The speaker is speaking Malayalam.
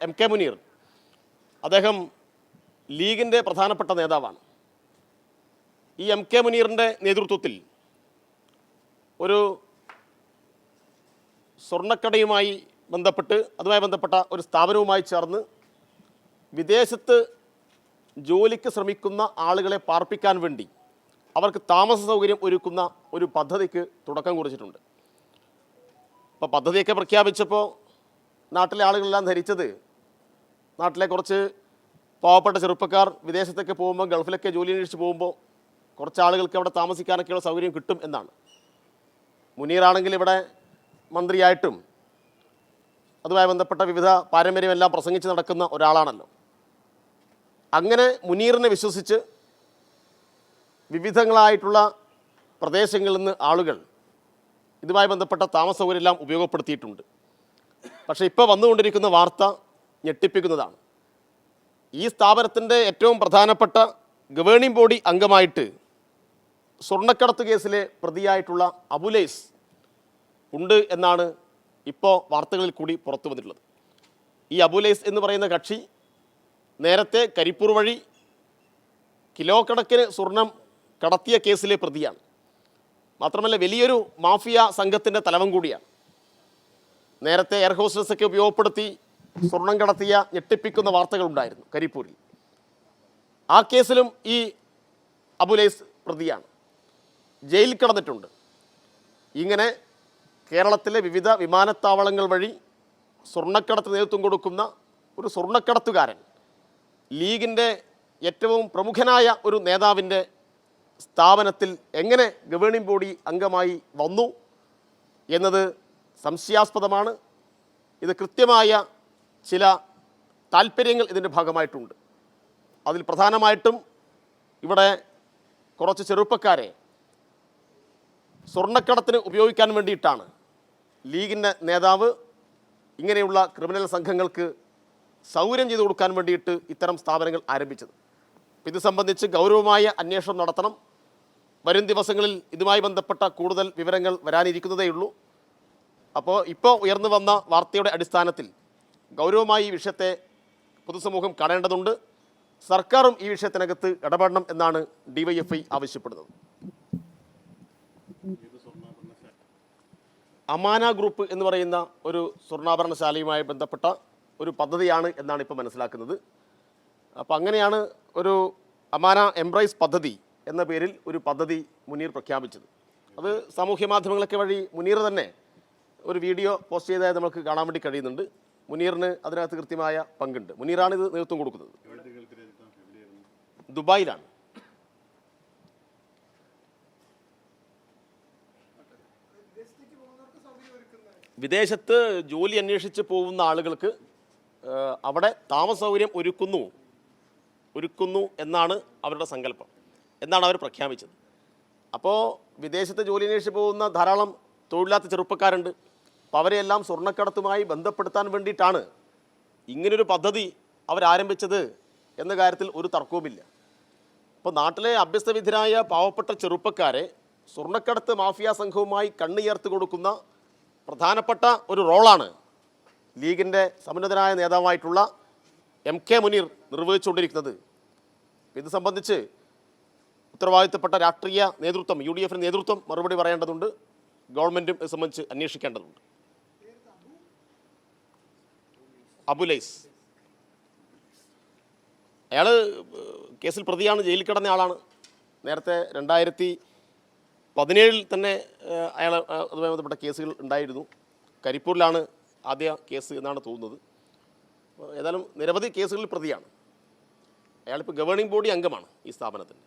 M K Muneer. അദ്ദേഹം ലീഗിന്റെ പ്രധാനപ്പെട്ട നേതാവാണ്. ഈ എം കെ മുനീറിന്റെ നേതൃത്വത്തിൽ ഒരു സ്വർണക്കടയുമായി ബന്ധപ്പെട്ട് അതുമായി ബന്ധപ്പെട്ട ഒരു സ്ഥാപനവുമായി ചേർന്ന് വിദേശത്ത് ജോലിക്ക് ശ്രമിക്കുന്ന ആളുകളെ പാർപ്പിക്കാൻ വേണ്ടി അവർക്ക് താമസ സൗകര്യം ഒരുക്കുന്ന ഒരു പദ്ധതിക്ക് തുടക്കം കുറിച്ചിട്ടുണ്ട്. അപ്പോൾ പദ്ധതിയൊക്കെ പ്രഖ്യാപിച്ചപ്പോൾ നാട്ടിലെ ആളുകളെല്ലാം ധരിച്ചത് നാട്ടിലെ കുറച്ച് പാവപ്പെട്ട ചെറുപ്പക്കാർ വിദേശത്തൊക്കെ പോകുമ്പോൾ ഗൾഫിലൊക്കെ ജോലി അന്വേഷിച്ച് പോകുമ്പോൾ കുറച്ച് ആളുകൾക്ക് അവിടെ താമസിക്കാനൊക്കെയുള്ള സൗകര്യം കിട്ടും എന്നാണ്. മുനീറാണെങ്കിൽ ഇവിടെ മന്ത്രിയായിട്ടും അതുമായി ബന്ധപ്പെട്ട വിവിധ പാരമ്പര്യമെല്ലാം പ്രസംഗിച്ച് നടക്കുന്ന ഒരാളാണല്ലോ. അങ്ങനെ മുനീറിനെ വിശ്വസിച്ച് വിവിധങ്ങളായിട്ടുള്ള പ്രദേശങ്ങളിൽ നിന്ന് ആളുകൾ ഇതുമായി ബന്ധപ്പെട്ട താമസ സൗകര്യമെല്ലാം ഉപയോഗപ്പെടുത്തിയിട്ടുണ്ട്. പക്ഷേ ഇപ്പോൾ വന്നുകൊണ്ടിരിക്കുന്ന വാർത്ത ഞെട്ടിപ്പിക്കുന്നതാണ്. ഈ സ്ഥാപനത്തിന്റെ ഏറ്റവും പ്രധാനപ്പെട്ട ഗവേണിംഗ് ബോഡി അംഗമായിട്ട് സ്വർണക്കടത്ത് കേസിലെ പ്രതിയായിട്ടുള്ള അബുലേസ് ഉണ്ട് എന്നാണ് ഇപ്പോൾ വാർത്തകളിൽ കൂടി പുറത്തു വന്നിട്ടുള്ളത്. ഈ അബുലേസ് എന്ന് പറയുന്ന കക്ഷി നേരത്തെ കരിപ്പൂർ വഴി കിലോ കണക്കിന് സ്വർണം കടത്തിയ കേസിലെ പ്രതിയാണ്. മാത്രമല്ല വലിയൊരു മാഫിയ സംഘത്തിന്റെ തലവൻ കൂടിയാണ്. നേരത്തെ എയർ ഹോസ്റ്റസ് ഒക്കെ ഉപയോഗപ്പെടുത്തി സ്വർണം കടത്തിയ ഞെട്ടിപ്പിക്കുന്ന വാർത്തകളുണ്ടായിരുന്നു കരിപ്പൂരിൽ. ആ കേസിലും ഈ അബുലേസ് പ്രതിയാണ്. ജയിലിൽ കിടന്നിട്ടുണ്ട്. ഇങ്ങനെ കേരളത്തിലെ വിവിധ വിമാനത്താവളങ്ങൾ വഴി സ്വർണക്കടത്ത് നേതൃത്വം കൊടുക്കുന്ന ഒരു സ്വർണക്കടത്തുകാരൻ ലീഗിന്റെ ഏറ്റവും പ്രമുഖനായ ഒരു നേതാവിന്റെ സ്ഥാപനത്തിൽ എങ്ങനെ ഗവേണിംഗ് ബോഡി അംഗമായി വന്നു എന്നത് സംശയാസ്പദമാണ്. ഇത് കൃത്യമായ ചില താല്പര്യങ്ങൾ ഇതിന്റെ ഭാഗമായിട്ടുണ്ട്. അതിൽ പ്രധാനമായിട്ടും ഇവിടെ കുറച്ച് ചെറുപ്പക്കാരെ സ്വർണക്കടത്തിന് ഉപയോഗിക്കാൻ വേണ്ടിയിട്ടാണ് ലീഗിന്റെ നേതാവ് ഇങ്ങനെയുള്ള ക്രിമിനൽ സംഘങ്ങൾക്ക് സൗകര്യം ചെയ്തു കൊടുക്കാൻ വേണ്ടിയിട്ട് ഇത്തരം സ്ഥാപനങ്ങൾ ആരംഭിച്ചത്. ഇത് സംബന്ധിച്ച് ഗൗരവമായ അന്വേഷണം നടത്തണം. വരും ദിവസങ്ങളിൽ ഇതുമായി ബന്ധപ്പെട്ട കൂടുതൽ വിവരങ്ങൾ വരാനിരിക്കുന്നതേയുള്ളൂ. അപ്പോൾ ഇപ്പോൾ ഉയർന്നു വന്ന വാർത്തയുടെ അടിസ്ഥാനത്തിൽ ഗൗരവമായി ഈ വിഷയത്തെ പൊതുസമൂഹം കാണേണ്ടതുണ്ട്. സർക്കാരും ഈ വിഷയത്തിനകത്ത് ഇടപെടണം എന്നാണ് ഡിവൈഎഫ്ഐ ആവശ്യപ്പെടുന്നത്. അമാന ഗ്രൂപ്പ് എന്ന് പറയുന്ന ഒരു സ്വർണാഭരണശാലയുമായി ബന്ധപ്പെട്ട ഒരു പദ്ധതിയാണ് എന്നാണ് ഇപ്പോൾ മനസ്സിലാക്കുന്നത്. അപ്പോൾ അങ്ങനെയാണ് ഒരു അമാന എംബ്രൈസ് പദ്ധതി എന്ന പേരിൽ ഒരു പദ്ധതി മുനീർ പ്രഖ്യാപിച്ചത്. അത് സാമൂഹ്യ മാധ്യമങ്ങളൊക്കെ വഴി മുനീർ തന്നെ ഒരു വീഡിയോ പോസ്റ്റ് ചെയ്തതായി നമുക്ക് കാണാൻ വേണ്ടി കഴിയുന്നുണ്ട്. മുനീറിന് അതിനകത്ത് കൃത്യമായ പങ്കുണ്ട്. മുനീറാണ് ഇത് നേതൃത്വം കൊടുക്കുന്നത്. ദുബായിലാണ്. വിദേശത്ത് ജോലി അന്വേഷിച്ച് പോകുന്ന ആളുകൾക്ക് അവിടെ താമസ സൗകര്യം ഒരുക്കുന്നു. ഒരുക്കുന്നു എന്നാണ് അവരുടെ സങ്കല്പം. എന്നാണ് അവർ പ്രഖ്യാപിച്ചത്. അപ്പോൾ വിദേശത്ത് ജോലി അന്വേഷിച്ച് പോകുന്ന ധാരാളം തൊഴിലില്ലാത്ത ചെറുപ്പക്കാരുണ്ട്. അപ്പോൾ അവരെയെല്ലാം സ്വർണക്കടത്തുമായി ബന്ധപ്പെടുത്താൻ വേണ്ടിയിട്ടാണ് ഇങ്ങനൊരു പദ്ധതി അവരാരംഭിച്ചത് എന്ന കാര്യത്തിൽ ഒരു തർക്കവുമില്ല. അപ്പോൾ നാട്ടിലെ അഭ്യസ്തവിധരായ പാവപ്പെട്ട ചെറുപ്പക്കാരെ സ്വർണക്കടത്ത് മാഫിയ സംഘവുമായി കണ്ണുയർത്ത് കൊടുക്കുന്ന പ്രധാനപ്പെട്ട ഒരു റോളാണ് ലീഗിന്റെ സമുന്നതനായ നേതാവായിട്ടുള്ള എം കെ മുനീർ നിർവഹിച്ചുകൊണ്ടിരിക്കുന്നത്. ഇത് സംബന്ധിച്ച് ഉത്തരവാദിത്തപ്പെട്ട രാഷ്ട്രീയ നേതൃത്വം യു ഡി എഫിന്റെ നേതൃത്വം മറുപടി പറയേണ്ടതുണ്ട്. ഗവൺമെന്റും ഇത് സംബന്ധിച്ച് അന്വേഷിക്കേണ്ടതുണ്ട്. അബുലൈസ് അയാൾ കേസിൽ പ്രതിയാണ് ജയിലിൽ കിടന്ന ആളാണ്. നേരത്തെ രണ്ടായിരത്തി പതിനേഴിൽ തന്നെ അയാൾ അതുമായി ബന്ധപ്പെട്ട കേസുകൾ ഉണ്ടായിരുന്നു. കരിപ്പൂരിലാണ് ആദ്യ കേസ് എന്നാണ് തോന്നുന്നത്. ഏതായാലും നിരവധി കേസുകളിൽ പ്രതിയാണ്. അയാളിപ്പോൾ ഗവേണിംഗ് ബോഡി അംഗമാണ് ഈ സ്ഥാപനത്തിന്